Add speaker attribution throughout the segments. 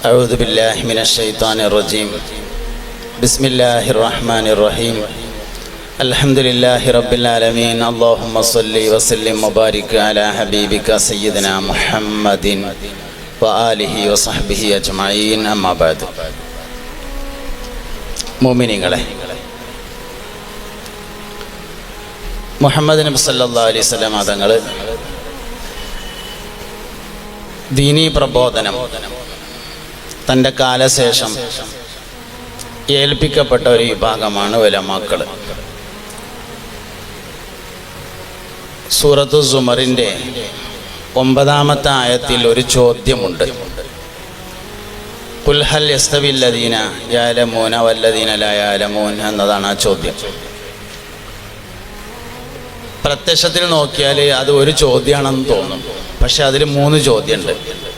Speaker 1: أعوذ بالله من الشيطان الرجيم بسم الله الرحمن الرحيم الحمد لله رب العالمين اللهم صل وسلم وبارك على حبيبك سيدنا محمد وآله وصحبه أجمعين أما بعد മോമിനിങ്ങളെ മുഹമ്മദ് നബി സല്ലാ അലൈഹി സ്വലാം തങ്ങൾ ദീനീ പ്രബോധനം തന്റെ കാലശേഷം ഏൽപ്പിക്കപ്പെട്ട ഒരു വിഭാഗമാണ് ഉലമാക്കൾ സൂറത്തു സുമറിന്റെ ഒമ്പതാമത്തെ ആയത്തിൽ ഒരു ചോദ്യമുണ്ട്. കുൽഹൽ യസ്തവില്ലദീന യാലമോന വല്ലദീന ലായാലമൂൻ എന്നതാണ് ആ ചോദ്യം. പ്രത്യക്ഷത്തിൽ നോക്കിയാൽ അത് ഒരു ചോദ്യമാണെന്ന് തോന്നും. പക്ഷെ അതിൽ മൂന്ന് ചോദ്യമുണ്ട്.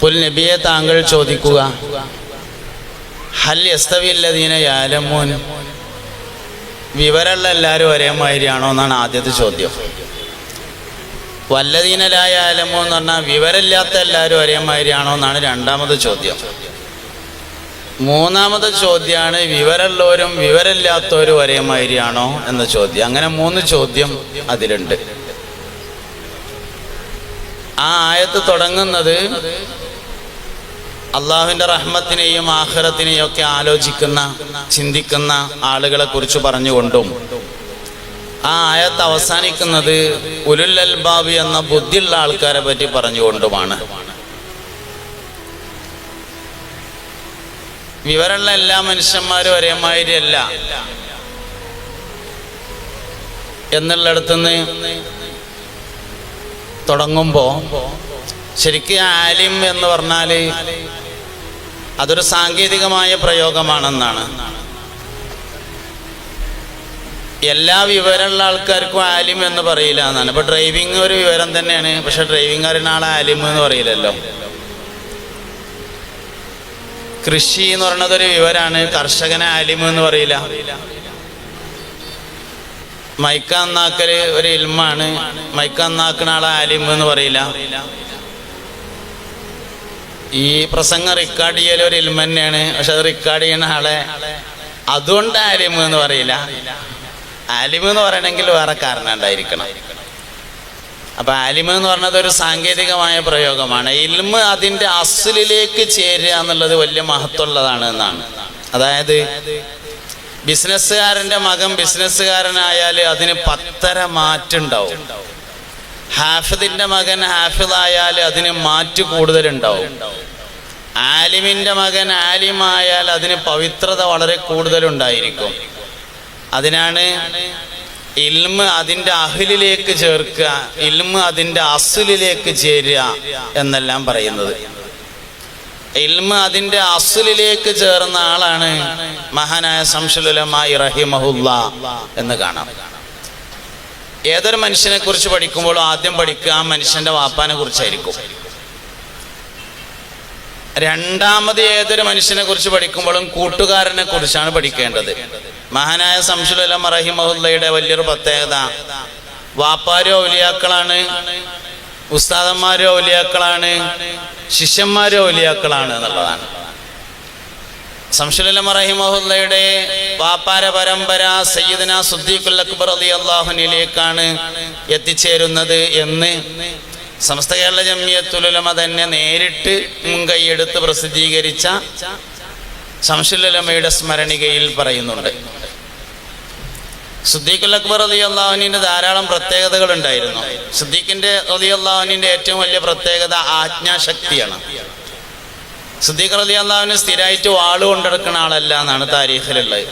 Speaker 1: പുൽ നബിയെ താങ്കൾ ചോദിക്കുക ഹൽ വിവരമുള്ള എല്ലാവരും ഒരേ മാതിരിയാണോ എന്നാണ് ആദ്യത്തെ ചോദ്യം. വല്ലതീനലായ ആലമോ എന്ന് പറഞ്ഞാൽ വിവരമില്ലാത്ത എല്ലാവരും ഒരേ മാതിരിയാണോ എന്നാണ് രണ്ടാമത് ചോദ്യം. മൂന്നാമത് ചോദ്യമാണ് വിവരമുള്ളവരും വിവരമില്ലാത്തവരും ഒരേ മാതിരിയാണോ എന്ന ചോദ്യം. അങ്ങനെ മൂന്ന് ചോദ്യം അതിലുണ്ട്. ആ ആയത്ത് തുടങ്ങുന്നത് അള്ളാഹുവിന്റെ റഹ്മത്തിനെയും ആഹ്റത്തിനെയും ഒക്കെ ആലോചിക്കുന്ന ചിന്തിക്കുന്ന ആളുകളെ കുറിച്ച് പറഞ്ഞുകൊണ്ടും ആ ആയത്ത് അവസാനിക്കുന്നത് ഉലുൽ അൽബാബി എന്ന ബുദ്ധിയുള്ള ആൾക്കാരെ പറ്റി പറഞ്ഞുകൊണ്ടുമാണ്. വിവരമുള്ള എല്ലാ മനുഷ്യന്മാരും ഒരേമാതിരി അല്ല. എന്നുള്ളിടത്തുനിന്ന് തുടങ്ങുമ്പോൾ ശരിക്കും ആലിം എന്ന് പറഞ്ഞാൽ അതൊരു സാങ്കേതികമായ പ്രയോഗമാണെന്നാണ്. എല്ലാ വിവരമുള്ള ആൾക്കാർക്കും ആലിം എന്ന് പറയില്ല എന്നാണ് ഇപ്പൊ ഡ്രൈവിംഗ് ഒരു വിവരം തന്നെയാണ്. പക്ഷെ ഡ്രൈവിംഗ് അറിയുന്ന ആലിം എന്ന് പറയില്ലല്ലോ. കൃഷി എന്ന് പറയുന്നത് ഒരു വിവരാണ്. കർഷകനെ ആലിം എന്ന് പറയില്ല. മൈക്ക നന്നാക്കൽ ഒരു ഇൽമാണ്. മൈക്ക നന്നാക്കുന്ന ആളെ ആലിം എന്ന് പറയില്ല. ഈ പ്രസംഗം റെക്കോർഡ് ചെയ്യൽ ഒരു ഇൽമ തന്നെയാണ്. പക്ഷെ അത് റെക്കോർഡ് ചെയ്യുന്ന ആളെ അതുകൊണ്ട് ആലിമ എന്ന് പറയില്ല. ആലിമ് എന്ന് പറയണമെങ്കിൽ വേറെ കാരണം ഉണ്ടായിരിക്കണം. അപ്പൊ ആലിമ് എന്ന് പറഞ്ഞത് ഒരു സാങ്കേതികമായ പ്രയോഗമാണ്. ഇൽമ് അതിന്റെ അസലിലേക്ക് ചേരുക എന്നുള്ളത് വലിയ മഹത്വമുള്ളതാണ് എന്നാണ്. അതായത് ബിസിനസ്സുകാരന്റെ മകൻ ബിസിനസ്സുകാരനായാൽ അതിന് പത്തര മാറ്റുണ്ടാവും. ഹാഫിദിന്റെ മകൻ ഹാഫിദായാൽ അതിന് മാറ്റ് കൂടുതലുണ്ടാവും. ആലിമിന്റെ മകൻ ആലിമായാൽ അതിന് പവിത്രത വളരെ കൂടുതലുണ്ടായിരിക്കും. അതിനാണ് ഇൽമ് അതിന്റെ അഹിലിലേക്ക് ചേർക്കുക ഇൽമ് അതിന്റെ അസുലിലേക്ക് ചേരുക എന്നെല്ലാം പറയുന്നത്. ഇൽമ് അതിന്റെ അസുലിലേക്ക് ചേർന്ന ആളാണ് മഹാനായ സംശലുലമായി റഹിമഹുല്ല എന്ന് കാണാം. ഏതൊരു മനുഷ്യനെ കുറിച്ച് പഠിക്കുമ്പോഴും ആദ്യം പഠിക്കുക ആ മനുഷ്യന്റെ വാപ്പാനെ കുറിച്ചായിരിക്കും. രണ്ടാമത് ഏതൊരു മനുഷ്യനെ കുറിച്ച് പഠിക്കുമ്പോഴും കൂട്ടുകാരനെ കുറിച്ചാണ് പഠിക്കേണ്ടത്. മഹാനായ സംശുലം റഹിമഹുല്ലയുടെ വലിയൊരു പ്രത്യേകത. വാപ്പാരും ഔലിയാക്കളാണ് ഉസ്താദന്മാരോ ഔലിയാക്കളാണ് ശിഷ്യന്മാരോ ഔലിയാക്കളാണ് എന്നുള്ളതാണ്. സംശുലം റഹിമഹുല്ലയുടെ വാപ്പാര പരമ്പര സയ്യിദന സുദ്ദീഖുൽ അക്ബർ അലി അള്ളാഹുനിലേക്കാണ് എത്തിച്ചേരുന്നത് എന്ന് സമസ്ത കേരള ജമിയത്തുലമ തന്നെ നേരിട്ട് മുൻകൈയെടുത്ത് പ്രസിദ്ധീകരിച്ച സംശുലമയുടെ സ്മരണികയിൽ പറയുന്നുണ്ട്. സുദ്ദീഖുൽ അക്ബർ അലി അള്ളാഹുനിന്റെ ധാരാളം പ്രത്യേകതകൾ ഉണ്ടായിരുന്നു. സുദ്ദീഖിന്റെ അലി അള്ളാഹുനിന്റെ ഏറ്റവും വലിയ പ്രത്യേകത ആജ്ഞാശക്തിയാണ്. സുദ്ദീഖ് അലി അള്ളാഹുവിന് സ്ഥിരമായിട്ട് വാൾ കൊണ്ടെടുക്കുന്ന ആളല്ല എന്നാണ് താരീഖിലുള്ളത്.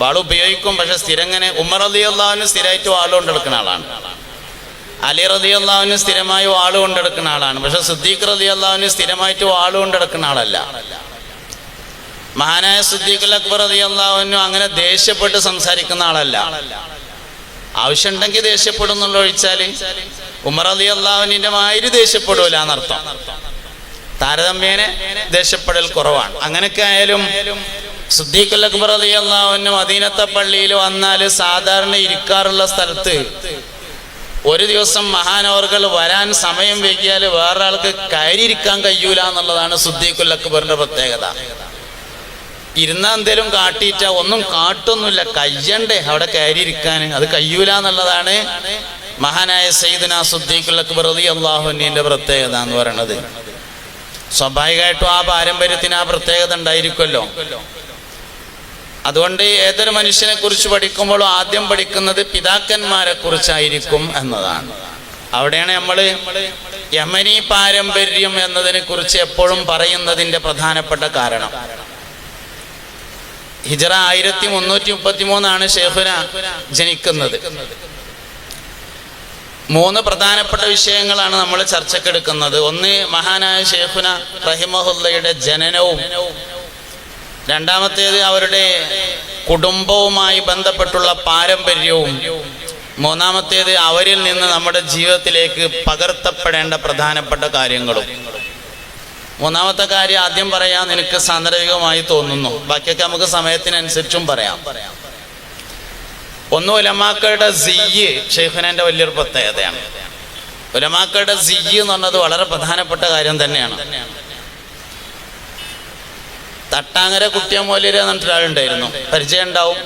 Speaker 1: വാൾ ഉപയോഗിക്കും പക്ഷെ സ്ഥിരം ഇങ്ങനെ ഉമർ അലി അള്ളാഹുവിന് സ്ഥിരമായിട്ട് വാൾ കൊണ്ടെടുക്കുന്ന ആളാണ്. അലി റതി അള്ളാഹുവിന് സ്ഥിരമായി വാൾ കൊണ്ടെടുക്കുന്ന ആളാണ് പക്ഷെ സിദ്ദീഖ് റതി അള്ളാഹുവിന് സ്ഥിരമായിട്ട് വാൾ കൊണ്ടെടുക്കുന്ന ആളല്ല. മഹാനായ സുദ്ദീഖുൽ അക്ബർ റതി അള്ളാഹുവിനും അങ്ങനെ ദേഷ്യപ്പെട്ട് സംസാരിക്കുന്ന ആളല്ല. ആവശ്യമുണ്ടെങ്കിൽ ദേഷ്യപ്പെടും എന്നുള്ള ഒഴിച്ചാൽ ഉമർ അലി അള്ളാഹുവിന്റെ മാതിരി ദേഷ്യപ്പെടൂല എന്നർത്ഥം. താരതമ്യേന ദേഷ്യപ്പെടൽ കുറവാണ്. അങ്ങനെയൊക്കെ ആയാലും സുദ്ദീഖുൽ അക്ബർ പള്ളിയിൽ വന്നാൽ സാധാരണ ഇരിക്കാറുള്ള സ്ഥലത്ത് ഒരു ദിവസം മഹാനവർകൾ വരാൻ സമയം വൈകിയാൽ വേറൊരാൾക്ക് കയറിയിരിക്കാൻ കഴിയൂല എന്നുള്ളതാണ് സുദ്ദീഖുൽ അക്ബറിന്റെ പ്രത്യേകത. ഇരുന്ന എന്തേലും കാട്ടിയിട്ട ഒന്നും കാട്ടൊന്നുമില്ല. കയ്യണ്ടേ അവിടെ കയറിയിരിക്കാൻ. അത് കഴിയൂല എന്നുള്ളതാണ് മഹാനായ സയ്യിദ്ന സുദ്ദീഖുൽ അക്ബർ പ്രത്യേകത എന്ന് പറയുന്നത്. സ്വാഭാവികമായിട്ടും ആ പാരമ്പര്യത്തിന് ആ പ്രത്യേകത ഉണ്ടായിരിക്കുമല്ലോ. അതുകൊണ്ട് ഏതൊരു മനുഷ്യനെ കുറിച്ച് പഠിക്കുമ്പോഴും ആദ്യം പഠിക്കുന്നത് പിതാക്കന്മാരെ കുറിച്ചായിരിക്കും എന്നതാണ്. അവിടെയാണ് നമ്മൾ യമനി പാരമ്പര്യം എന്നതിനെ കുറിച്ച് എപ്പോഴും പറയുന്നതിന്റെ പ്രധാനപ്പെട്ട കാരണം. ഹിജറ ആയിരത്തി മുന്നൂറ്റി മുപ്പത്തി മൂന്നാണ് ഷെയ്ഖുന ജനിക്കുന്നത്. മൂന്ന് പ്രധാനപ്പെട്ട വിഷയങ്ങളാണ് നമ്മൾ ചർച്ചക്കെടുക്കുന്നത്. ഒന്ന് മഹാനായ ഷേഖുന റഹിമഹുല്ലയുടെ ജനനവും. രണ്ടാമത്തേത് അവരുടെ കുടുംബവുമായി ബന്ധപ്പെട്ടുള്ള പാരമ്പര്യവും. മൂന്നാമത്തേത് അവരിൽ നിന്ന് നമ്മുടെ ജീവിതത്തിലേക്ക് പകർത്തപ്പെടേണ്ട പ്രധാനപ്പെട്ട കാര്യങ്ങളും. മൂന്നാമത്തെ കാര്യം ആദ്യം പറയാൻ നിനക്ക് സാന്ദർഭികമായി തോന്നുന്നു. ബാക്കിയൊക്കെ നമുക്ക് സമയത്തിനനുസരിച്ചും പറയാം പറയാം. ഒന്ന് ഉലമാക്കളുടെ സിയ്യ് ഷെയ്ഖുനാന്റെ വലിയൊരു പ്രത്യേകതയാണ്. ഉലമാക്കളുടെ സിയ്യ് എന്ന് പറഞ്ഞത് വളരെ പ്രധാനപ്പെട്ട കാര്യം തന്നെയാണ്. തട്ടാങ്ങര കുട്ടിയ എന്നിട്ട് ഒരാളുണ്ടായിരുന്നു പരിചയം ഉണ്ടാവും.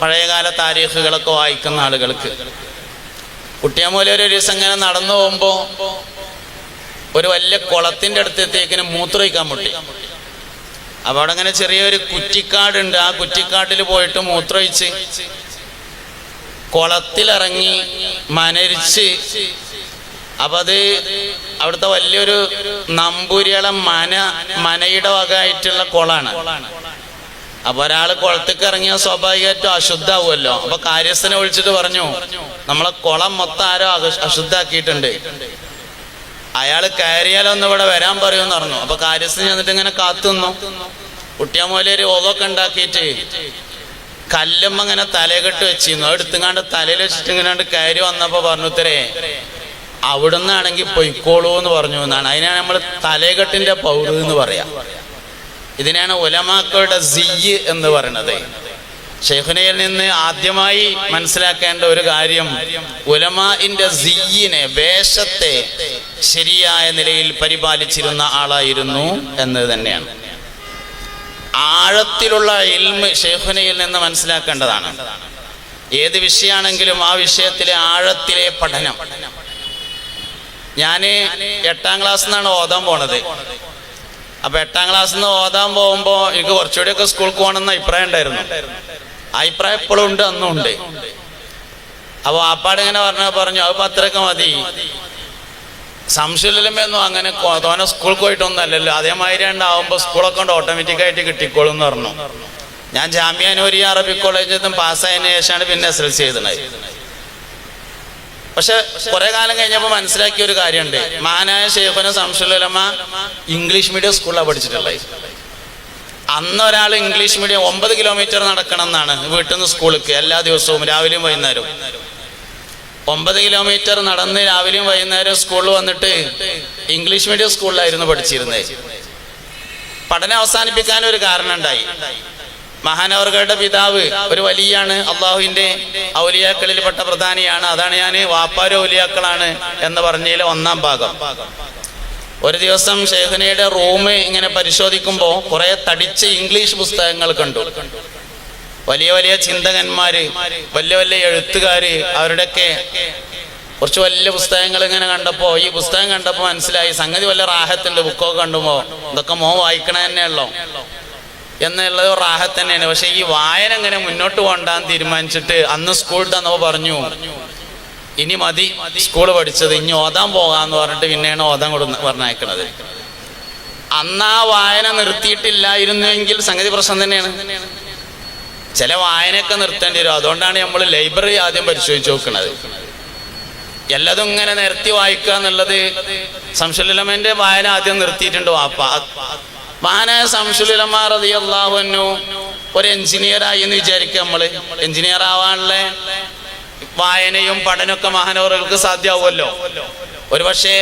Speaker 1: പഴയകാല താരീഖുകളൊക്കെ വായിക്കുന്ന ആളുകൾക്ക്. കുട്ടിയമൂല്യര് ഒരു ദിവസം ഇങ്ങനെ നടന്നു പോകുമ്പോ ഒരു വലിയ കുളത്തിന്റെ അടുത്തെത്തേക്കിന് മൂത്രമൊഴിക്കാൻ മുട്ടി അപ്പോൾ അവിടെ അങ്ങനെ ചെറിയൊരു കുറ്റിക്കാടുണ്ട്. ആ കുറ്റിക്കാട്ടിൽ പോയിട്ട് മൂത്രമൊഴിച്ച് കുളത്തിലിറങ്ങി മനരിച്ച്. അപ്പൊ അത് അവിടുത്തെ വലിയൊരു നമ്പൂരിയുടെ മന മനയുടെ വകയായിട്ടുള്ള കുളാണ്. അപ്പൊ ഒരാൾ കുളത്തേക്ക് ഇറങ്ങിയാൽ സ്വാഭാവികമായിട്ടും അശുദ്ധാവുമല്ലോ. അപ്പൊ കാര്യസ്ഥനെ വിളിച്ചിട്ട് പറഞ്ഞു നമ്മളെ കുളം മൊത്തം ആരോ അശുദ്ധാക്കിയിട്ടുണ്ട്. അയാൾ കയറിയാലൊന്ന് ഇവിടെ വരാൻ പറയുമെന്ന് പറഞ്ഞു. അപ്പൊ കാര്യസ്ഥൻ ചെന്നിട്ട് ഇങ്ങനെ കാത്തുന്നു കുട്ടിയാമോലൊരു ഓവൊക്കെ ഉണ്ടാക്കിയിട്ട് കല്ലുമ്മ ഇങ്ങനെ തലകെട്ട് വെച്ചിരുന്നു. എടുത്തുങ്ങാണ്ട് തലയിൽ വെച്ചിട്ട് ഇങ്ങനെ കയറി വന്നപ്പോ പറഞ്ഞു ഉത്തരേ അവിടുന്നാണെങ്കിൽ പൊയ്ക്കോളൂ എന്ന് പറഞ്ഞു എന്നാണ്. അതിനാണ് നമ്മൾ തലകെട്ടിന്റെ പൗറ് എന്ന് പറയാ. ഇതിനാണ് ഒലമാക്കളുടെ സിയ്യ് എന്ന് പറയുന്നത് ഷെയ്ഖുനയിൽ നിന്ന് ആദ്യമായി മനസ്സിലാക്കേണ്ട ഒരു കാര്യം ഉലമാന്റെ സിയ്യിനെ വേഷത്തെ ശരിയായ നിലയിൽ പരിപാലിച്ചിരുന്ന ആളായിരുന്നു എന്ന് തന്നെയാണ്. ആഴത്തിലുള്ള ഇൽമ് ഷെയ്ഖുനയിൽ നിന്ന് മനസ്സിലാക്കേണ്ടതാണ്. ഏത് വിഷയമാണെങ്കിലും ആ വിഷയത്തിലെ ആഴത്തിലെ പഠനം. ഞാൻ എട്ടാം ക്ലാസ്സിൽ നിന്നാണ് ഓതാൻ പോണത്. അപ്പൊ എട്ടാം ക്ലാസ്സിൽ നിന്ന് ഓതാൻ പോകുമ്പോ എനിക്ക് കുറച്ചുകൂടിയൊക്കെ സ്കൂൾക്ക് പോകണമെന്ന് അഭിപ്രായം ഉണ്ടായിരുന്നു. അഭിപ്രായം ഇപ്പോഴും ഉണ്ട് അന്നും ഉണ്ട്. അപ്പൊ ആപ്പാട് ഇങ്ങനെ പറഞ്ഞ പറഞ്ഞു അത് പത്രമൊക്കെ മതി. സംശയമില്ലല്ലോ അങ്ങനെ തോനെ സ്കൂളിൽ പോയിട്ടൊന്നും അല്ലല്ലോ അതേമാതിരി ഉണ്ടാവുമ്പോൾ സ്കൂളൊക്കെ കൊണ്ട് ഓട്ടോമാറ്റിക്കായിട്ട് കിട്ടിക്കോളും എന്ന് പറഞ്ഞു. ഞാൻ ജാമ്യാനൂരി അറബി കോളേജിൽ നിന്നും പാസ്സായതിനു ശേഷമാണ് പിന്നെ എസ് എൽ സി എഴുതുന്നത്. പക്ഷെ കുറെ കാലം കഴിഞ്ഞപ്പോൾ മനസ്സിലാക്കിയ ഒരു കാര്യമുണ്ട്. മാനായ ഷെയ്ഖുന സംശയമില്ലമ്മ ഇംഗ്ലീഷ് മീഡിയം സ്കൂളിലാണ് പഠിച്ചിട്ടുള്ളത്. അന്ന് ഒരാൾ ഇംഗ്ലീഷ് മീഡിയം ഒമ്പത് കിലോമീറ്റർ നടക്കണം എന്നാണ് വീട്ടിൽ നിന്ന് സ്കൂളിലേക്ക് എല്ലാ ദിവസവും രാവിലെയും വൈകുന്നേരവും. ഒമ്പത് കിലോമീറ്റർ നടന്ന് രാവിലെയും വൈകുന്നേരം സ്കൂളിൽ വന്നിട്ട് ഇംഗ്ലീഷ് മീഡിയം സ്കൂളിലായിരുന്നു പഠിച്ചിരുന്നത്. പഠനം അവസാനിപ്പിക്കാൻ ഒരു കാരണം ഉണ്ടായി മഹാനവർകളുടെ പിതാവ് ഒരു വലിയാണ് അള്ളാഹുവിന്റെ ഔലിയാക്കളിൽപ്പെട്ട പ്രധാനിയാണ്. അതാണ് ഞാൻ വാപ്പാര ഔലിയാക്കളാണ് എന്ന് പറഞ്ഞതിൽ ഒന്നാം ഭാഗം. ഒരു ദിവസം ഷെയ്ഖുനയുടെ റൂം ഇങ്ങനെ പരിശോധിക്കുമ്പോൾ കുറെ തടിച്ച ഇംഗ്ലീഷ് പുസ്തകങ്ങൾ കണ്ടു. വലിയ വലിയ ചിന്തകന്മാര് വലിയ വലിയ എഴുത്തുകാര് അവരുടെയൊക്കെ കുറച്ച് വലിയ പുസ്തകങ്ങൾ ഇങ്ങനെ കണ്ടപ്പോൾ ഈ പുസ്തകം കണ്ടപ്പോൾ മനസ്സിലായി സംഗതി വല്ല റാഹത്തുണ്ട് ബുക്കൊക്കെ കണ്ടുമ്പോ. ഇതൊക്കെ മോ വായിക്കണ തന്നെയല്ലോ എന്നുള്ളത് റാഹത്ത് തന്നെയാണ്. പക്ഷെ ഈ വായന ഇങ്ങനെ മുന്നോട്ട് കൊണ്ടാന്ന് തീരുമാനിച്ചിട്ട് അന്ന് സ്കൂളിൽ തന്നപ്പോ പറഞ്ഞു ഇനി മതി സ്കൂൾ പഠിച്ചത് ഇനി ഓതാൻ പോകാന്ന് പറഞ്ഞിട്ട് പിന്നെയാണ് ഓതാൻ കൊടുന്ന് പറഞ്ഞയക്കണത്. അന്ന് ആ വായന നിർത്തിയിട്ടില്ലായിരുന്നുവെങ്കിൽ സംഗതി പ്രശ്നം തന്നെയാണ്. ചില വായനയൊക്കെ നിർത്തേണ്ടി വരും. അതുകൊണ്ടാണ് നമ്മൾ ലൈബ്രറി ആദ്യം പരിശോധിച്ച് നോക്കുന്നത്. എല്ലാതും ഇങ്ങനെ നിരത്തി വായിക്കുക എന്നുള്ളത് സംശുലമന്റെ വായന ആദ്യം നിർത്തിയിട്ടുണ്ട് വാപ്പ. മഹാനായ സംശുലമ റളിയല്ലാഹു ഒരു എഞ്ചിനീയറായി എന്ന് വിചാരിക്കുക നമ്മൾ. എഞ്ചിനീയർ ആവാനുള്ള വായനയും പഠനമൊക്കെ മഹാനവറുകൾക്ക് സാധ്യമാവുമല്ലോ. ഒരുപക്ഷെ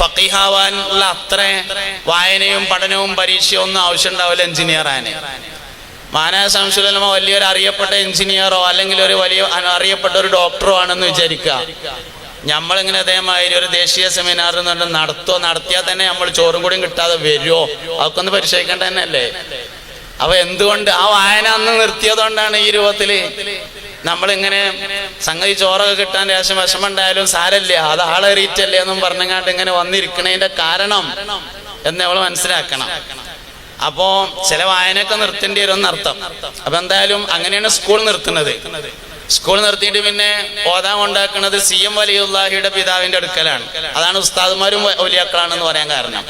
Speaker 1: ഫക്കീഹാവാനുള്ള അത്ര വായനയും പഠനവും പരീക്ഷയും ഒന്നും ആവശ്യമുണ്ടാവില്ല എഞ്ചിനീയർ ആനെ സംശുലമ വലിയൊരു അറിയപ്പെട്ട എഞ്ചിനീയറോ അല്ലെങ്കിൽ ഒരു വലിയ അറിയപ്പെട്ട ഒരു ഡോക്ടറോ ആണെന്ന് വിചാരിക്കുക. നമ്മളിങ്ങനെ അതേമാതിരി ഒരു ദേശീയ സെമിനാർ എന്ന് നടത്തോ നടത്തിയാൽ തന്നെ നമ്മൾ ചോറും കൂടിയും കിട്ടാതെ വരുമോ അതൊക്കെ ഒന്ന് പരിശോധിക്കേണ്ട തന്നെയല്ലേ? അപ്പൊ എന്തുകൊണ്ട് ആ വായന അന്ന് നിർത്തിയതുകൊണ്ടാണ് ഈ രൂപത്തിൽ നമ്മളിങ്ങനെ സംഗതി ചോറൊക്കെ കിട്ടാൻ ലേശം വിഷമുണ്ടായാലും സാരല്ലേ അത് ആളേറിയിട്ടല്ലേ എന്നും പറഞ്ഞങ്ങാണ്ട് ഇങ്ങനെ വന്നിരിക്കണതിന്റെ കാരണം എന്ന് നമ്മൾ മനസ്സിലാക്കണം. അപ്പോ ചില വായനയൊക്കെ നിർത്തേണ്ടി വരും എന്നർത്ഥം അപ്പൊ എന്തായാലും അങ്ങനെയാണ് സ്കൂൾ നിർത്തുന്നത്. സ്കൂൾ നിർത്തിയിട്ട് പിന്നെ ഓതാൻ ഉണ്ടാക്കുന്നത് സി എം വലിയുല്ലാഹിയുടെ പിതാവിന്റെ അടുക്കലാണ്. അതാണ് ഉസ്താദുമാരും വലിയാക്കളാണെന്ന് പറയാൻ കാരണം.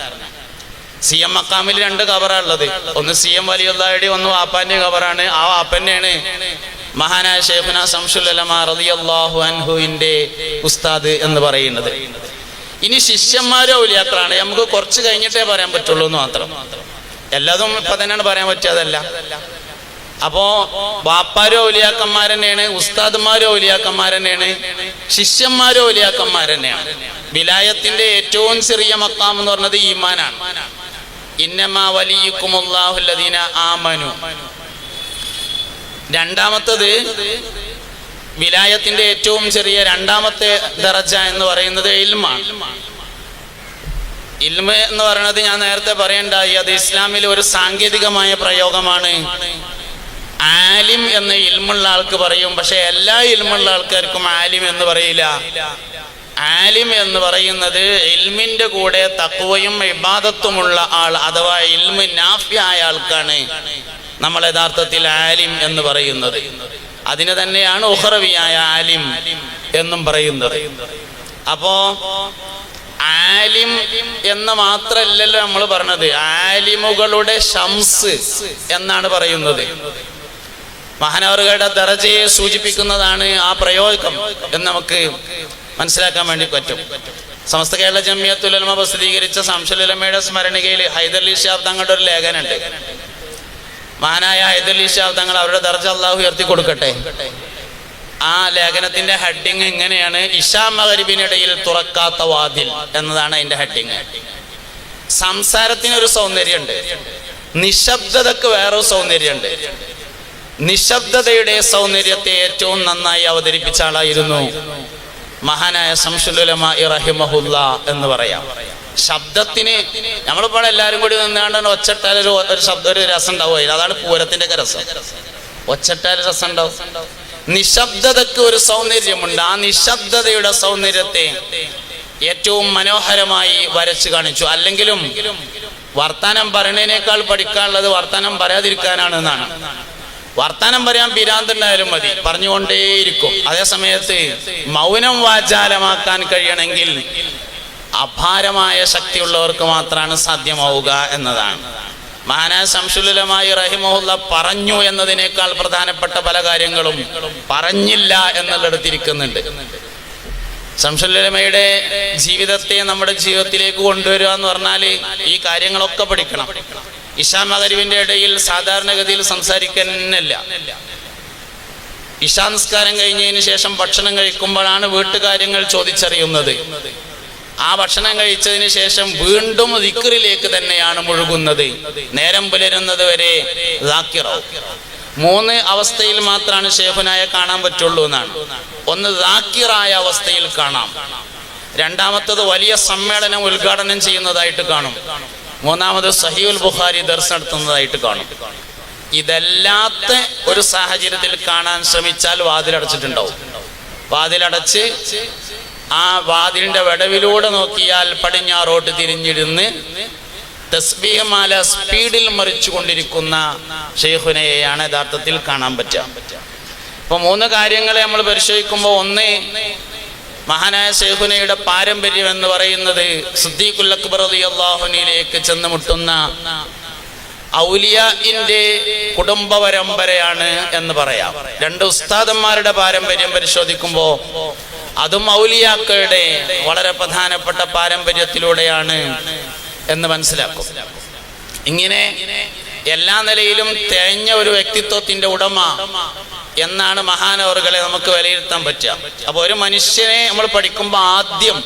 Speaker 1: സി എം മക്കാമിൽ രണ്ട് കവറാണുള്ളത് ഒന്ന് സി എം വലിയുള്ളാഹിയുടെ ഒന്ന് വാപ്പാന്റെ കവറാണ് ആ വാപ്പന്നെയാണ് മഹാനായ ഷെയ്ഖുന സംഷുലമ റളിയല്ലാഹു അൻഹുവിന്റെ ഉസ്താദ് എന്ന് പറയുന്നത്. ഇനി ശിഷ്യന്മാരോ ഔലിയാക്കളാണ്. നമുക്ക് കുറച്ച് കഴിഞ്ഞിട്ടേ പറയാൻ പറ്റുള്ളൂ എന്ന് മാത്രം. എല്ലാതും ഇപ്പൊ തന്നെയാണ് പറയാൻ പറ്റിയതല്ല. അപ്പോ വാപ്പാരോ ഒലിയാക്കന്മാർ തന്നെയാണ് ഉസ്താദുമാരോ ഒലിയാക്കന്മാർ തന്നെയാണ് ശിഷ്യന്മാരോ ഒലിയാക്കന്മാർ തന്നെയാണ് വിലായത്തിന്റെ ഏറ്റവും ചെറിയ മക്കാം എന്ന് പറഞ്ഞത് ഈമാനാണ്. ഇന്നമാ വലിയക്കുമുല്ലാഹുല്ലദീന ആമനു. രണ്ടാമത്തത് വിലായത്തിന്റെ ഏറ്റവും ചെറിയ രണ്ടാമത്തെ ദറജ എന്ന് പറയുന്നത് ഇൽമാണ്. ഇൽമ എന്ന് പറയുന്നത് ഞാൻ നേരത്തെ പറയണ്ടായി അത് ഇസ്ലാമിൽ ഒരു സാങ്കേതികമായ പ്രയോഗമാണ്. ആലിം എന്ന് ഇൽമുള്ള ആൾക്ക് പറയും പക്ഷെ എല്ലാ ഇൽമുള്ള ആൾക്കാർക്കും ആലിം എന്ന് പറയില്ല. ആലിം എന്ന് പറയുന്നത് ഇൽമിന്റെ കൂടെ തക്കുവയും ഇബാദത്തുമുള്ള ആൾ അഥവാ ഇൽമ് നാഫ്യായ ആൾക്കാണ്. നമ്മൾ യഥാർത്ഥത്തിൽ ആലിം എന്ന് പറയുന്നത്. അതിനെ തന്നെയാണ് ഉഹറവിയായ ആലിം എന്നും പറയുന്നത്. അപ്പോ ആലിം എന്ന് മാത്രല്ലല്ലോ നമ്മൾ പറഞ്ഞത്. ആലിമുകളുടെ ഷംസ് എന്നാണ് പറയുന്നത്. മഹാനവറുകളുടെ ദറജയെ സൂചിപ്പിക്കുന്നതാണ് ആ പ്രയോഗം എന്ന് നമുക്ക് മനസ്സിലാക്കാൻ വേണ്ടി പറ്റും. സമസ്ത കേരള ജമിയത്തുലമ പ്രസിദ്ധീകരിച്ച സംശലുലമയുടെ സ്മരണികയിൽ ഹൈദർലി ഷാബ് തങ്ങളുടെ ഒരു ലേഖനുണ്ട് മഹാനായ ഹൈദർലി ഷാബ് തങ്ങൾ അവരുടെ ദർജ അള്ളാഹു ഉയർത്തി കൊടുക്കട്ടെ ആ ലേഖനത്തിന്റെ ഹെഡിങ് ഇങ്ങനെയാണ് ഇഷാ മകരിബിനിടയിൽ തുറക്കാത്ത വാതിൽ എന്നതാണ് അതിന്റെ ഹെഡിങ് സംസാരത്തിനൊരു സൗന്ദര്യമുണ്ട്. നിശബ്ദതക്ക് വേറൊരു സൗന്ദര്യമുണ്ട്. നിശബ്ദതയുടെ സൗന്ദര്യത്തെ ഏറ്റവും നന്നായി അവതരിപ്പിച്ച ആളായിരുന്നു മഹാനായ സംശുലുലമ ഇറഹിമഹുല്ല എന്ന് പറയാം. ശബ്ദത്തിന് നമ്മളിപ്പോൾ എല്ലാവരും കൂടി നിന്നാണ്ട് ഒച്ചട്ടാൽ ഒരു ഒരു ശബ്ദം ഒരു രസം ഉണ്ടാവുമായിരുന്നു. അതാണ് പൂരത്തിന്റെ രസം. ഒച്ചട്ടാൽ രസം ഉണ്ടാവും. നിശബ്ദതക്ക് ഒരു സൗന്ദര്യമുണ്ട്. ആ നിശബ്ദതയുടെ സൗന്ദര്യത്തെ ഏറ്റവും മനോഹരമായി വരച്ചു കാണിച്ചു. അല്ലെങ്കിലും വർത്താനം പറയുന്നതിനേക്കാൾ പഠിക്കാനുള്ളത് വർത്താനം പറയാതിരിക്കാനാണ് എന്നാണ് വർത്താനം പറയാൻ പിരാന്തുണ്ടായാലും മതി. പറഞ്ഞുകൊണ്ടേയിരിക്കും. അതേ സമയത്ത് മൗനം വാചാലമാക്കാൻ കഴിയണമെങ്കിൽ അപാരമായ ശക്തിയുള്ളവർക്ക് മാത്രമാണ് സാധ്യമാവുക എന്നതാണ്. മഹാനായ സംശുലമായി റഹിമുള്ള പറഞ്ഞു എന്നതിനേക്കാൾ പ്രധാനപ്പെട്ട പല കാര്യങ്ങളും പറഞ്ഞില്ല എന്നുള്ളിടത്തിരിക്കുന്നുണ്ട്. സംശുലമയുടെ ജീവിതത്തെ നമ്മുടെ ജീവിതത്തിലേക്ക് കൊണ്ടുവരിക എന്ന് പറഞ്ഞാൽ ഈ കാര്യങ്ങളൊക്കെ പഠിക്കണം. ഇഷാ മകരിവിന്റെ ഇടയിൽ സാധാരണഗതിയിൽ സംസാരിക്കുന്നില്ല ഇഷാ നിസ്കാരം കഴിഞ്ഞതിന് ശേഷം ഭക്ഷണം കഴിക്കുമ്പോഴാണ് വീട്ടുകാര്യങ്ങൾ ചോദിച്ചറിയുന്നത്. ആ ഭക്ഷണം കഴിച്ചതിന് ശേഷം വീണ്ടും ദിക്കറിലേക്ക് തന്നെയാണ് മുഴുകുന്നത്. നേരം പുലരുന്നത് വരെ മൂന്ന് അവസ്ഥയിൽ മാത്രമാണ് ഷേഫുനായ കാണാൻ പറ്റുള്ളൂ എന്നാണ്. ഒന്ന് ദാക്കിറായ അവസ്ഥയിൽ കാണാം. രണ്ടാമത്തത് വലിയ സമ്മേളനം ഉദ്ഘാടനം ചെയ്യുന്നതായിട്ട് കാണും. മൂന്നാമത് സഹീൽ ബുഖാരി ദർശനം നടത്തുന്നതായിട്ട് കാണും. ഇതല്ലാത്ത ഒരു സാഹചര്യത്തിൽ കാണാൻ ശ്രമിച്ചാൽ വാതിലടച്ചിട്ടുണ്ടാവും. വാതിലടച്ച് ആ വാതിലിന്റെ വിടവിലൂടെ നോക്കിയാൽ പടിഞ്ഞാറോട്ട് തിരിഞ്ഞിരുന്ന് തസ്ബീഹമാല സ്പീഡിൽ മറിച്ചു കൊണ്ടിരിക്കുന്ന ഷെയ്ഖുനയെയാണ് യഥാർത്ഥത്തിൽ കാണാൻ പറ്റുക. അപ്പൊ മൂന്ന് കാര്യങ്ങളെ നമ്മൾ പരിശോധിക്കുമ്പോൾ ഒന്ന് മഹാനായ ഷെയ്ഖുനയുടെ പാരമ്പര്യം എന്ന് പറയുന്നത് സിദ്ദീഖുൽ അക്ബർ ചെന്ന് മുട്ടുന്ന ഔലിയാന്റെ കുടുംബ പരമ്പരയാണ് എന്ന് പറയാം. രണ്ട് ഉസ്താദന്മാരുടെ പാരമ്പര്യം പരിശോധിക്കുമ്പോൾ അതും ഔലിയാക്കളുടെ വളരെ പ്രധാനപ്പെട്ട പാരമ്പര്യത്തിലൂടെയാണ് എന്ന് മനസ്സിലാക്കും. ഇങ്ങനെ എല്ലാ നിലയിലും തേഞ്ഞ ഒരു വ്യക്തിത്വത്തിന്റെ ഉടമ എന്നാണ് മഹാനവറുകളെ നമുക്ക് വിലയിരുത്താൻ പറ്റുക. അപ്പൊ ഒരു മനുഷ്യനെ നമ്മൾ പഠിക്കുമ്പോൾ ആദ്യം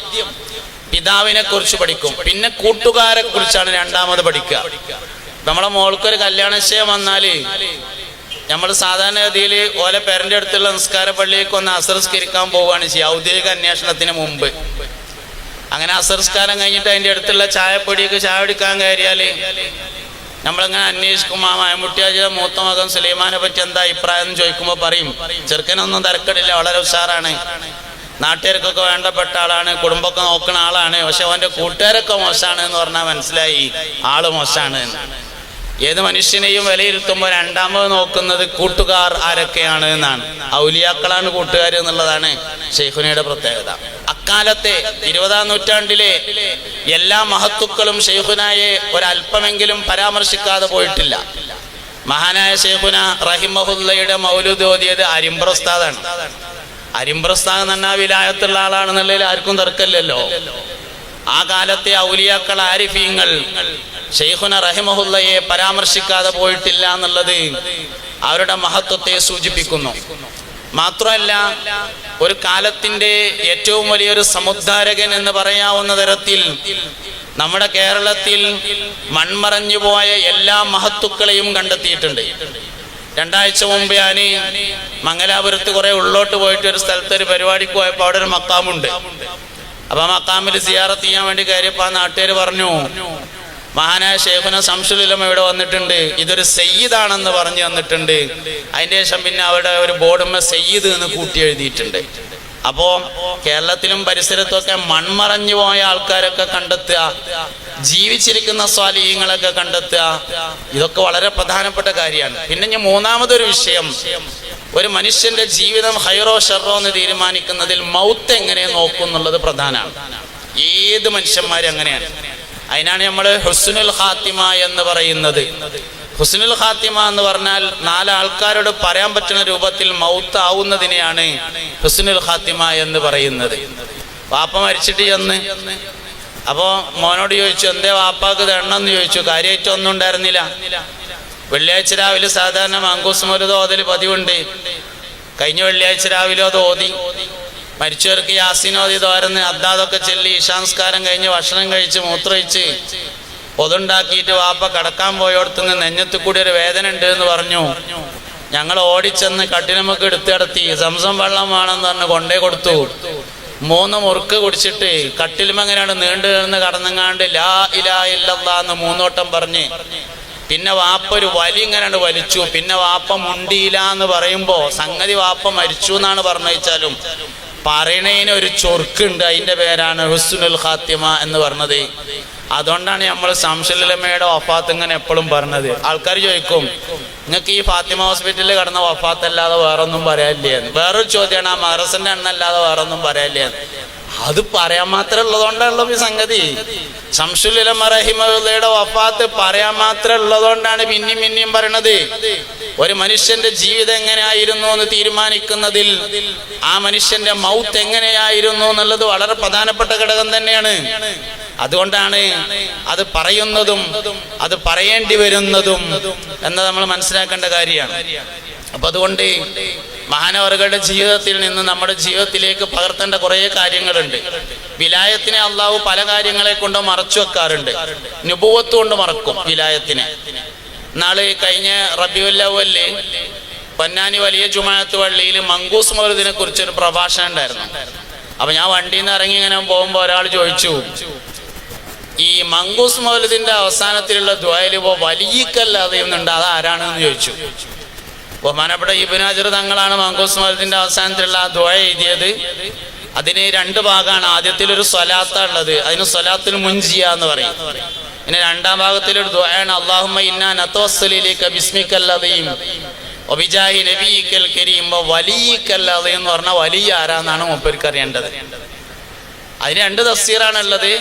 Speaker 1: പിതാവിനെ കുറിച്ച് പഠിക്കും. പിന്നെ കൂട്ടുകാരെ കുറിച്ചാണ് രണ്ടാമത് പഠിക്കുക. നമ്മളെ മോൾക്കൊരു കല്യാണ നിശ്ചയം വന്നാൽ നമ്മൾ സാധാരണഗതിയിൽ ഓലെ പേരന്റെ അടുത്തുള്ള നിസ്കാര പള്ളിയിലേക്ക് ഒന്ന് അസംസ്കരിക്കാൻ പോവുകയാണ് ചെയ്യുക. ഔദ്യോഗിക അന്വേഷണത്തിന് മുമ്പ്. അങ്ങനെ അസംസ്കാരം കഴിഞ്ഞിട്ട് അതിന്റെ അടുത്തുള്ള ചായപ്പൊടിയൊക്കെ ചായ എടുക്കാൻ കയറിയാൽ നമ്മളിങ്ങനെ അന്വേഷിക്കും ആ മയമുട്ടിയാജിയുടെ മൂത്ത മകൻ സുലൈമാനെ പറ്റി എന്താ അഭിപ്രായം? എന്ന് ചോദിക്കുമ്പോൾ പറയും ചെറുക്കനൊന്നും തിരക്കടില്ല വളരെ ഉഷാറാണ്. നാട്ടുകാർക്കൊക്കെ വേണ്ടപ്പെട്ട ആളാണ് കുടുംബമൊക്കെ നോക്കുന്ന ആളാണ് പക്ഷെ അവന്റെ കൂട്ടുകാരൊക്കെ മോശമാണ് എന്ന് പറഞ്ഞാൽ മനസ്സിലായി. ആൾ മോശമാണ്. ഏത് മനുഷ്യനെയും വിലയിരുത്തുമ്പോൾ രണ്ടാമത് നോക്കുന്നത് കൂട്ടുകാർ ആരൊക്കെയാണ് എന്നാണ്. ഔലിയാക്കളാണ് കൂട്ടുകാർ എന്നുള്ളതാണ് ഷെയ്ഖുനയുടെ പ്രത്യേകത. അക്കാലത്തെ ഇരുപതാം നൂറ്റാണ്ടിലെ എല്ലാ മഹത്തുക്കളും ഷെയ്ഖുനായെ ഒരല്പമെങ്കിലും പരാമർശിക്കാതെ പോയിട്ടില്ല. മഹാനായ ഷെയ്ഖുന റഹിമഹുല്ലയുടെ മൗലൂദ് ഓതിയത് അരിമ്പ്രസ്താദാണ് അരിമ്പ്രസ്താദ് എന്ന് വിലായത്തുള്ള ആളാണെന്നുള്ളതിൽ ആർക്കും തർക്കമില്ലല്ലോ. ആ കാലത്തെ ഔലിയാക്കൾ ആരിഫീങ്ങൾ ഷെയ്ഖുന റഹിമഹുല്ലയെ പരാമർശിക്കാതെ പോയിട്ടില്ല എന്നുള്ളത് അവരുടെ മഹത്വത്തെ സൂചിപ്പിക്കുന്നു. മാത്രമല്ല ഒരു കാലത്തിന്റെ ഏറ്റവും വലിയൊരു സമുദ്ധാരകൻ എന്ന് പറയാവുന്ന തരത്തിൽ നമ്മുടെ കേരളത്തിൽ മൺമറഞ്ഞു പോയ എല്ലാ മഹത്തുക്കളെയും കണ്ടെത്തിയിട്ടുണ്ട്. രണ്ടാഴ്ച മുമ്പ് ഞാൻ മംഗലാപുരത്ത് കുറെ ഉള്ളോട്ട് പോയിട്ട് ഒരു സ്ഥലത്ത് ഒരു പരിപാടിക്ക് പോയപ്പോൾ അവിടെ ഒരു മക്കാമുണ്ട്. അപ്പൊ ആ മക്കാമിൽ സിയാറത്ത് ചെയ്യാൻ വേണ്ടി കയറിയപ്പോ ആ നാട്ടുകാർ പറഞ്ഞു മഹാനായ ഷേഖുന സംശുലിലം ഇവിടെ വന്നിട്ടുണ്ട്. ഇതൊരു സയ്യിദാണെന്ന് പറഞ്ഞു വന്നിട്ടുണ്ട് അതിന്റെ ശേഷം പിന്നെ അവിടെ ഒരു ബോർഡുമ്മ സയ്യിദ് എന്ന് കൂട്ടി എഴുതിയിട്ടുണ്ട്. അപ്പോ കേരളത്തിലും പരിസരത്തൊക്കെ മൺമറഞ്ഞു പോയ ആൾക്കാരൊക്കെ കണ്ടെത്തുക ജീവിച്ചിരിക്കുന്ന സ്വാലീയങ്ങളൊക്കെ കണ്ടെത്തുക ഇതൊക്കെ വളരെ പ്രധാനപ്പെട്ട കാര്യമാണ്. പിന്നെ ഞാൻ മൂന്നാമതൊരു വിഷയം. ഒരു മനുഷ്യന്റെ ജീവിതം ഹൈറോ ഷെറോ എന്ന് തീരുമാനിക്കുന്നതിൽ മൗത്ത് എങ്ങനെ നോക്കും എന്നുള്ളത് പ്രധാനമാണ്. ഏത് മനുഷ്യന്മാരും അങ്ങനെയാണ്. അതിനാണ് നമ്മൾ ഹുസ്നുൽ ഖാത്തിമ എന്ന് പറയുന്നത്. ഹുസ്നുൽ ഖാത്തിമ എന്ന് പറഞ്ഞാൽ നാല് ആൾക്കാരോട് പറയാൻ പറ്റുന്ന രൂപത്തിൽ മൗത്ത് ആവുന്നതിനെയാണ് ഹുസ്നുൽ ഖാത്തിമ എന്ന് പറയുന്നത്. വാപ്പ മരിച്ചിട്ട് ചെന്ന്. അപ്പോ മോനോട് ചോദിച്ചു എന്തേ വാപ്പാക്ക് തരണമെന്ന് ചോദിച്ചു? കാര്യമായിട്ട് ഒന്നും ഉണ്ടായിരുന്നില്ല. വെള്ളിയാഴ്ച രാവിലെ സാധാരണ മാങ്കൂസ് മരുത് ഓതൽ പതിവുണ്ട്. കഴിഞ്ഞ വെള്ളിയാഴ്ച രാവിലെ അത് ഓതി. മരിച്ചവർക്ക് യാസിനോതി തോരന്ന് അദ്ദാതൊക്കെ ചെല്ലി ഈശാംസ്കാരം കഴിഞ്ഞ് ഭക്ഷണം കഴിച്ച് മൂത്രയിച്ച് പൊതുണ്ടാക്കിയിട്ട് വാപ്പ കടക്കാൻ പോയോടത്തുനിന്ന് നെഞ്ഞത്ത് കൂടി ഒരു വേദന ഉണ്ട് എന്ന് പറഞ്ഞു. ഞങ്ങൾ ഓടിച്ചെന്ന് കട്ടിനമുക്ക് എടുത്തു കിടത്തി സംസം വെള്ളം വേണമെന്ന് പറഞ്ഞ് കൊണ്ടേ കൊടുത്തു. മൂന്ന് മുറുക്ക് കുടിച്ചിട്ട് കട്ടിലുമെങ്ങനെയാണ് നീണ്ടു നിന്ന് കടന്നങ്ങാണ്ട് ലാ ഇലാ ഇല്ലെന്ന് മൂന്നോട്ടം പറഞ്ഞ്. പിന്നെ വാപ്പ ഒരു വലി ഇങ്ങനെയാണ് വലിച്ചു. പിന്നെ വാപ്പ മുണ്ടിയില്ല എന്ന് പറയുമ്പോ സംഗതി വാപ്പ മരിച്ചു എന്നാണ് പറഞ്ഞു വെച്ചാലും പറയണതിന് ഒരു ചൊർക്കുണ്ട് അതിന്റെ പേരാണ് ഹുസ്നുൽ ഖാത്തിമ എന്ന് പറഞ്ഞത്. അതുകൊണ്ടാണ് നമ്മൾ സംശലമയുടെ വഫാത്ത് ഇങ്ങനെ എപ്പോഴും പറഞ്ഞത്. ആൾക്കാർ ചോദിക്കും നിങ്ങൾക്ക് ഈ ഫാത്തിമ ഹോസ്പിറ്റലിൽ കിടന്ന വഫാത്ത് അല്ലാതെ വേറൊന്നും പറയാനില്ലേ. വേറൊരു ചോദ്യമാണ് ആ മറസിന്റെ എണ്ണ അല്ലാതെ വേറൊന്നും പറയാനില്ലേ. അത് പറയാൻ മാത്രമേ ഉള്ളതുകൊണ്ടാണല്ലോ ഈ സംഗതി. സംശുലിലമ റഹിമയുടെ വഫാത്ത് പറയാൻ മാത്രമേ ഉള്ളതുകൊണ്ടാണ് പിന്നെയും പിന്നെയും പറയണത്. ഒരു മനുഷ്യന്റെ ജീവിതം എങ്ങനെയായിരുന്നു എന്ന് തീരുമാനിക്കുന്നതിൽ ആ മനുഷ്യന്റെ മൗത്ത് എങ്ങനെയായിരുന്നു എന്നുള്ളത് വളരെ പ്രധാനപ്പെട്ട ഘടകം തന്നെയാണ്. അതുകൊണ്ടാണ് അത് പറയുന്നതും അത് പറയേണ്ടി വരുന്നതും എന്ന് നമ്മൾ മനസ്സിലാക്കേണ്ട കാര്യമാണ്. അപ്പൊ അതുകൊണ്ട് മഹാനവറുകളുടെ ജീവിതത്തിൽ നിന്ന് നമ്മുടെ ജീവിതത്തിലേക്ക് പകർത്തേണ്ട കുറേ കാര്യങ്ങളുണ്ട്. വിലായത്തിനെ അള്ളാഹു പല കാര്യങ്ങളെ കൊണ്ട് മറച്ചു വെക്കാറുണ്ട്. നുപൂവത്ത് കൊണ്ട് മറക്കും വിലായത്തിനെ. നാളെ കഴിഞ്ഞ റബിയുല്ലവൽ പൊന്നാനി വലിയ ജുമാഅത്ത് പള്ളിയിൽ മങ്കൂസ് മൗലൂദിനെ കുറിച്ചൊരു പ്രഭാഷണം ഉണ്ടായിരുന്നു. അപ്പൊ ഞാൻ വണ്ടിയിൽ നിന്ന് ഇറങ്ങി ഇങ്ങനെ പോകുമ്പോൾ ഒരാൾ ചോദിച്ചു ഈ മങ്കൂസ് മൗലൂദിന്റെ അവസാനത്തിലുള്ള ദ്വായൽ ഇപ്പോ വലിയക്കല്ലാതെ ഒന്നുണ്ട് അത് ആരാണെന്ന് ചോദിച്ചു. ബഹുമാനപ്പെട്ട ഇബിനാജർ തങ്ങളാണ് മങ്കൂസ് മൗലൂദിന്റെ അവസാനത്തിലുള്ള ആ ദ്വായ എഴുതിയത്. അതിന് രണ്ട് ഭാഗമാണ്. ആദ്യത്തിൽ ഒരു സ്വലാത്ത ഉള്ളത്. അതിന് സ്വലാത്തുൽ മുൻജിയ എന്ന് പറയും. പിന്നെ രണ്ടാം ഭാഗത്തിലൊരു ദ്വായാണ് അള്ളാഹുമ്മ ഇന്നാ നത്തവസ്സലിലേക്ക് ബിസ്മിക്കല്ലതയും ഒബിജാഹി നബീക്കൽ കരീം വലിയക്കല്ലാതെ എന്ന് പറഞ്ഞാൽ വലിയ ആരാന്നാണ് മൂപ്പർക്ക് അറിയേണ്ടത്. അതിന് രണ്ട് തഫ്സീറാണ് ഉള്ളത്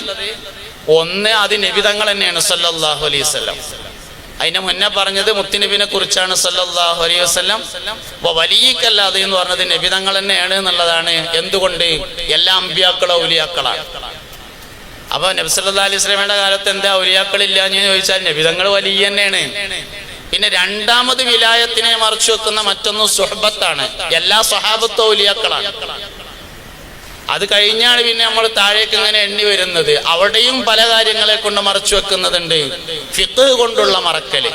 Speaker 1: ഒന്ന് അത് നബിതങ്ങൾ തന്നെയാണ് സല്ലല്ലാഹു അലൈഹി വസല്ലം. അതിന്റെ മുന്നേ പറഞ്ഞത് മുത്തുനബിനെ കുറിച്ചാണ് സല്ലല്ലാഹു അലൈഹി വസല്ലം. അപ്പൊ വലിയക്കല്ലാതെ എന്ന് പറഞ്ഞത് നബിതങ്ങൾ തന്നെയാണ് എന്നുള്ളതാണ്. എന്തുകൊണ്ട്? എല്ലാ അമ്പിയാക്കളോ ഔലിയാക്കളാണ്. അപ്പൊ നബ്സല്ലാ അലൈഹി സ്വലമയുടെ കാലത്ത് എന്താ ഔലിയാക്കളില്ല എന്ന് ചോദിച്ചാൽ നബിതങ്ങൾ വലിയ തന്നെയാണ്. പിന്നെ രണ്ടാമത് വിലായത്തിനെ മറച്ചു വെക്കുന്ന മറ്റൊന്ന് സുഹബത്താണ്. എല്ലാ സ്വഹാബത്തും ഔലിയാക്കളാണ്. അത് കഴിഞ്ഞാണ് പിന്നെ നമ്മൾ താഴേക്ക് ഇങ്ങനെ എണ്ണി വരുന്നത്. അവിടെയും പല കാര്യങ്ങളെ കൊണ്ട് മറച്ചു വെക്കുന്നതുണ്ട്. ഫിത്ത് കൊണ്ടുള്ള മറക്കൽ.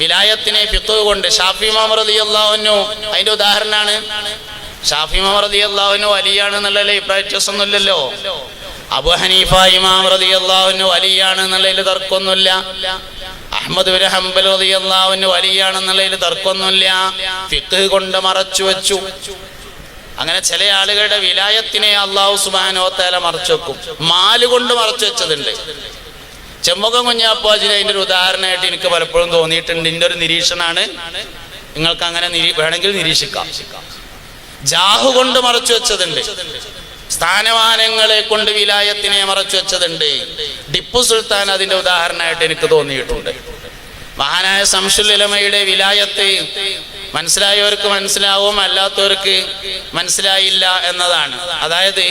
Speaker 1: വിലായത്തിനെ ഫിത്ത് കൊണ്ട് ഷാഫി അലി അള്ളാഹുനു അതിന്റെ ഉദാഹരണമാണ്. ഷാഫി മാമറതി അള്ളാഹുനു വലിയാണ് വ്യത്യാസം വ്യത്യാസമൊന്നുമില്ലല്ലോ അബു ഹനീഫ ഇമാം റതി അള്ളാഹുവിന് വലിയാണ് എന്നുള്ളതിൽ തർക്കമൊന്നുമില്ല. അഹമ്മദ് ഹംബൽ റതി അള്ളാഹുവിന് വലിയാണെന്നുള്ളതിൽ തർക്കമൊന്നുമില്ല. ഫിക്ക് കൊണ്ട് മറച്ചു വെച്ചു. അങ്ങനെ ചില ആളുകളുടെ വിലായത്തിനെ അള്ളാഹു സുബാനോ തേല മറച്ചു വെക്കും. മാൽ കൊണ്ട് മറച്ചു വെച്ചതുണ്ട്. ചെമ്മുഖം കുഞ്ഞാപ്പാജിന് അതിന്റെ ഒരു ഉദാഹരണമായിട്ട് എനിക്ക് പലപ്പോഴും തോന്നിയിട്ടുണ്ട്. ഇതിന്റെ ഒരു നിരീക്ഷണമാണ്. നിങ്ങൾക്ക് അങ്ങനെ വേണമെങ്കിൽ നിരീക്ഷിക്കാം. ജാഹു കൊണ്ട് മറച്ചു വെച്ചതുണ്ട്. സ്ഥാനമാനങ്ങളെ കൊണ്ട് വിലായത്തിനെ മറച്ചു വെച്ചതുണ്ട്. ടിപ്പു സുൽത്താൻ അതിന്റെ ഉദാഹരണമായിട്ട് എനിക്ക് തോന്നിയിട്ടുണ്ട്. മഹാനായ സംശുലമയുടെ വിലായത്ത് മനസ്സിലായവർക്ക് മനസ്സിലാവും അല്ലാത്തവർക്ക് മനസ്സിലായില്ല എന്നതാണ്. അതായത്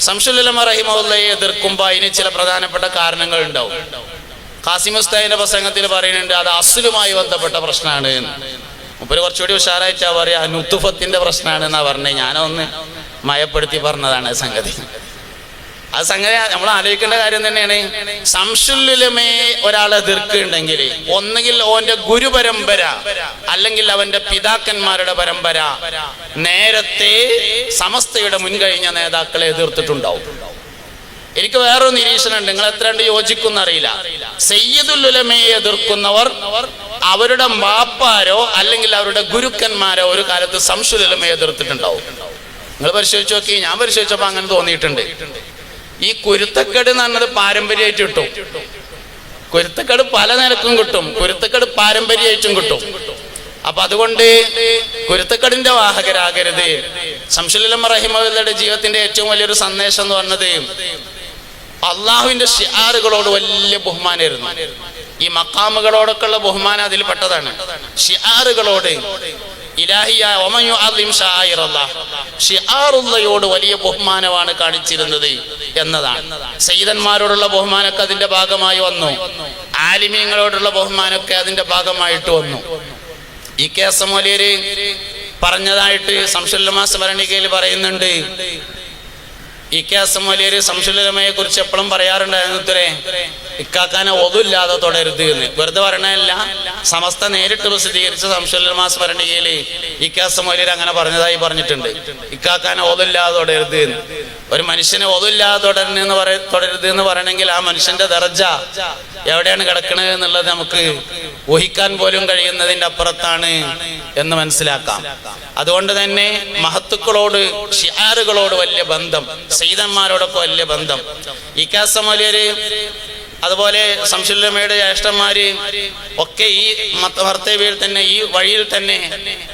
Speaker 1: സംശുലമ റഹിമുള്ളയെ എതിർക്കുമ്പോൾ അതിന് ചില പ്രധാനപ്പെട്ട കാരണങ്ങൾ ഉണ്ടാവും. കാസിമുസ്തായിന്റെ പ്രസംഗത്തിൽ പറയുന്നുണ്ട് അത് അസുലുമായി ബന്ധപ്പെട്ട പ്രശ്നമാണ്. മുപ്പര് കുറച്ചുകൂടി ഉഷാറായിട്ടാ പറയാ നുത്തുഫത്തിന്റെ പ്രശ്നമാണ് എന്നാ പറഞ്ഞത് ഞാനൊന്ന് മയപ്പെടുത്തി പറഞ്ഞതാണ് സംഗതി. ആ സംഗതി നമ്മൾ ആലോചിക്കേണ്ട കാര്യം തന്നെയാണ്. സംശുല്ലുലമയെ ഒരാളെ എതിർക്കുന്നുണ്ടെങ്കിൽ ഒന്നുകിൽ ഓന്റെ ഗുരുപരമ്പര അല്ലെങ്കിൽ അവന്റെ പിതാക്കന്മാരുടെ പരമ്പര നേരത്തെ സമസ്തയുടെ മുൻകഴിഞ്ഞ നേതാക്കളെ എതിർത്തിട്ടുണ്ടാവും. എനിക്ക് വേറൊരു നിരീക്ഷണം ഉണ്ട് നിങ്ങൾ എത്ര യോജിക്കുന്ന അറിയില്ല സയ്യിദുലുലമയെ എതിർക്കുന്നവർ അവരുടെ മാപ്പാരോ അല്ലെങ്കിൽ അവരുടെ ഗുരുക്കന്മാരോ ഒരു കാലത്ത് സംശുലുലമയെ എതിർത്തിട്ടുണ്ടാവും. നിങ്ങൾ പരിശോധിച്ച് നോക്കി ഞാൻ പരിശോധിച്ചപ്പോൾ അങ്ങനെ തോന്നിയിട്ടുണ്ട്. ഈ കുരുത്തക്കേട് എന്ന് പറഞ്ഞത് പാരമ്പര്യമായിട്ട് കിട്ടും. കുരുത്തക്കേട് പല നിലക്കും കിട്ടും. കുരുത്തക്കേട് പാരമ്പര്യമായിട്ടും കിട്ടും. അപ്പൊ അതുകൊണ്ട് കുരുത്തക്കടിന്റെ വാഹകരാകരുത്. സംശുലം റഹിമയുടെ ജീവിതത്തിന്റെ ഏറ്റവും വലിയൊരു സന്ദേശം എന്ന് പറഞ്ഞത് അള്ളാഹുവിന്റെ ഷിയാറുകളോട് വലിയ ബഹുമാനമായിരുന്നു. ഈ മക്കാമുകളോടൊക്കെയുള്ള ബഹുമാനം അതിൽ പെട്ടതാണ്. ഷിയാറുകളോട്. ഷിആറുള്ളയോട് വലിയ ബഹുമാനമാണ് കാണിച്ചിരുന്നത് എന്നതാണ്. സയ്യിദന്മാരോടുള്ള ബഹുമാനമൊക്കെ അതിന്റെ ഭാഗമായി വന്നു. ആലിമീങ്ങളോടുള്ള ബഹുമാനമൊക്കെ അതിന്റെ ഭാഗമായിട്ട് വന്നു. ഈ കെ എസ് എം വലിയര് പറഞ്ഞതായിട്ട് സംശുല്ലമാ സ്മരണികയിൽ പറയുന്നുണ്ട്. ഈ കെ എസ് സംശുലമയെ കുറിച്ച് എപ്പോഴും പറയാറുണ്ടായിരുന്നു ഇത്രേ ഇക്കാക്കാനെ ഒതുല്ലാതെ തുടരുത് എന്ന്. വെറുതെ പറയണല്ല സമസ്ത നേരിട്ട് പ്രസിദ്ധീകരിച്ച സംശുലമാ സ്മരണികയിൽ ഇ കെ എം അങ്ങനെ പറഞ്ഞതായി പറഞ്ഞിട്ടുണ്ട്. ഇക്കാക്കാനെ ഒതുല്ലാതെ തുടരുത് എന്ന്. ഒരു മനുഷ്യനെ ഒതുല്ലാതെ തുടരുന്ന എന്ന് പറയ തുടരുത് എന്ന് പറയണമെങ്കിൽ ആ മനുഷ്യന്റെ ദർജ എവിടെയാണ് കിടക്കുന്നത് എന്നുള്ളത് നമുക്ക് ഊഹിക്കാൻ പോലും കഴിയുന്നതിന്റെ അപ്പുറത്താണ് എന്ന് മനസ്സിലാക്കാം. അതുകൊണ്ട് തന്നെ മഹത്തുക്കളോട് ഷിയാറുകളോട് വലിയ ബന്ധം സീതന്മാരോടൊക്കെ വലിയ ബന്ധം. ഈ കാസമലിയര് അതുപോലെ സംശുല്ലമ്മയുടെ ജ്യേഷ്ഠന്മാര് ഒക്കെ ഈ മത്ത- തന്നെ ഈ വഴിയിൽ തന്നെ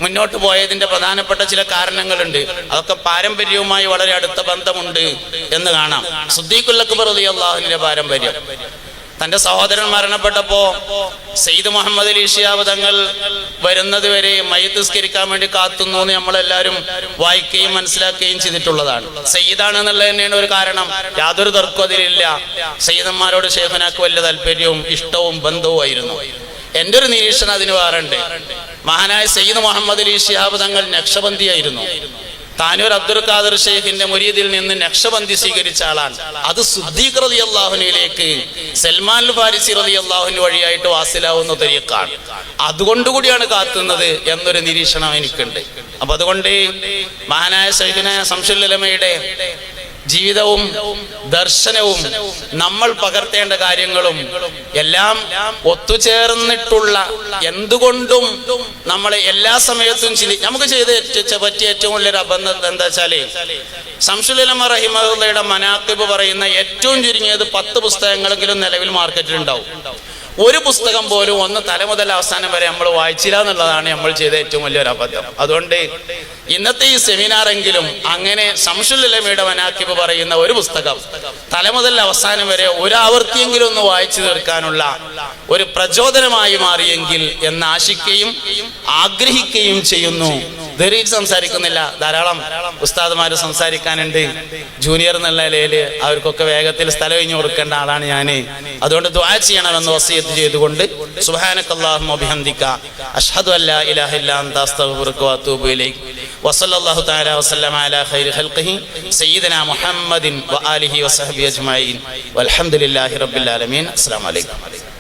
Speaker 1: മുന്നോട്ട് പോയതിന്റെ പ്രധാനപ്പെട്ട ചില കാരണങ്ങളുണ്ട്. അതൊക്കെ പാരമ്പര്യവുമായി വളരെ അടുത്ത ബന്ധമുണ്ട് എന്ന് കാണാം. സുദ്ദീഖുല്ലക്ബർ അള്ളാഹുവിന്റെ പാരമ്പര്യം. തന്റെ സഹോദരൻ മരണപ്പെട്ടപ്പോ സെയ്ദ് മുഹമ്മദ് അലി ഷിയാബ് തങ്ങൾ വരുന്നത് വരെ മയ്യത്തിസ്കരിക്കാൻ വേണ്ടി കാത്തുന്നു എന്ന് നമ്മളെല്ലാവരും വായിക്കുകയും മനസ്സിലാക്കുകയും ചെയ്തിട്ടുള്ളതാണ്. സെയ്ദാണ് എന്നുള്ളത് തന്നെയാണ് ഒരു കാരണം. യാതൊരു തർക്കവും അതിലില്ല. സെയ്ദന്മാരോട് ഷേഖനാക്ക് വലിയ താല്പര്യവും ഇഷ്ടവും ബന്ധവും ആയിരുന്നു. എന്റെ ഒരു നിരീക്ഷണം അതിന് വേറുണ്ട്. മഹാനായ സെയ്ദ് മുഹമ്മദ് അലി ഷിഹാബ് തങ്ങൾ നക്ഷബന്ധിയായിരുന്നു താനൂർ അബ്ദുൽ ഖാദർ ഷെയ്ഖിന്റെ മുരീദിൽ നിന്ന് നക്ഷബന്ധി സ്വീകരിച്ച ആളാണ്. അത് സുദ്ദീഖ് റതി അള്ളാഹുനിലേക്ക് സൽമാൻ ഫാരിസി റതി അള്ളാഹുന് വഴിയായിട്ട് വാസിലാവുന്ന തരീക്കാണ് അതുകൊണ്ടുകൂടിയാണ് കാത്തുന്നത് എന്നൊരു നിരീക്ഷണം എനിക്കുണ്ട്. അപ്പൊ അതുകൊണ്ട് മഹാനായ സൈദിന സംശുല്ലമയുടെ ജീവിതവും ദർശനവും നമ്മൾ പകർത്തേണ്ട കാര്യങ്ങളും എല്ലാം ഒത്തുചേർന്നിട്ടുള്ള എന്തുകൊണ്ടും നമ്മളെ എല്ലാ സമയത്തും ചിന്തി നമുക്ക് ചെയ്ത് പറ്റിയ ഏറ്റവും വലിയൊരു അബന്ധം എന്താ വെച്ചാൽ സംശുലമ റഹിമയുടെ മനാക്കിബ് പറയുന്ന ഏറ്റവും ചുരുങ്ങിയത് പത്ത് പുസ്തകങ്ങളെങ്കിലും നിലവിൽ മാർക്കറ്റിൽ ഉണ്ടാവും ഒരു പുസ്തകം പോലും ഒന്ന് തല മുതൽ അവസാനം വരെ നമ്മൾ വായിച്ചില്ല എന്നുള്ളതാണ് നമ്മൾ ചെയ്ത ഏറ്റവും വലിയൊരു അബദ്ധം അതുകൊണ്ട് ഇന്നത്തെ ഈ സെമിനാറെങ്കിലും അങ്ങനെ സംശുലമയുടെ വനാക്കിപ്പ് പറയുന്ന ഒരു പുസ്തകം തല മുതൽ അവസാനം വരെ ഒരു ആവർത്തിയെങ്കിലും ഒന്ന് വായിച്ചു തീർക്കാനുള്ള ഒരു പ്രചോദനമായി മാറിയെങ്കിൽ എന്ന് ആശിക്കുകയും ആഗ്രഹിക്കുകയും ചെയ്യുന്നു. ദീർഘിച്ച് സംസാരിക്കുന്നില്ല. ധാരാളം ഉസ്താദ്മാർ സംസാരിക്കാനുണ്ട്. ജൂനിയർ എന്നുള്ള നിലയിൽ അവർക്കൊക്കെ വേഗത്തിൽ സ്ഥലം ഇഞ്ഞു കൊടുക്കേണ്ട ആളാണ് ഞാൻ അതുകൊണ്ട് ദ്വാ ചെയ്യണമെന്ന് വസീത്ത് ചെയ്തുകൊണ്ട് സുബ്ഹാനക്കല്ലാഹുമ്മ ബിഹംദിക അഷ്ഹദു അല്ലാ വസല്ലല്ലാഹു തആല അലാ ഖൈരി സയ്യിദനാ മുഹമ്മദിൻ വആലിഹി വൽഹംദുലില്ലാഹി റബ്ബിൽ ആലമീൻ. അസ്സലാമു അലൈക്കും.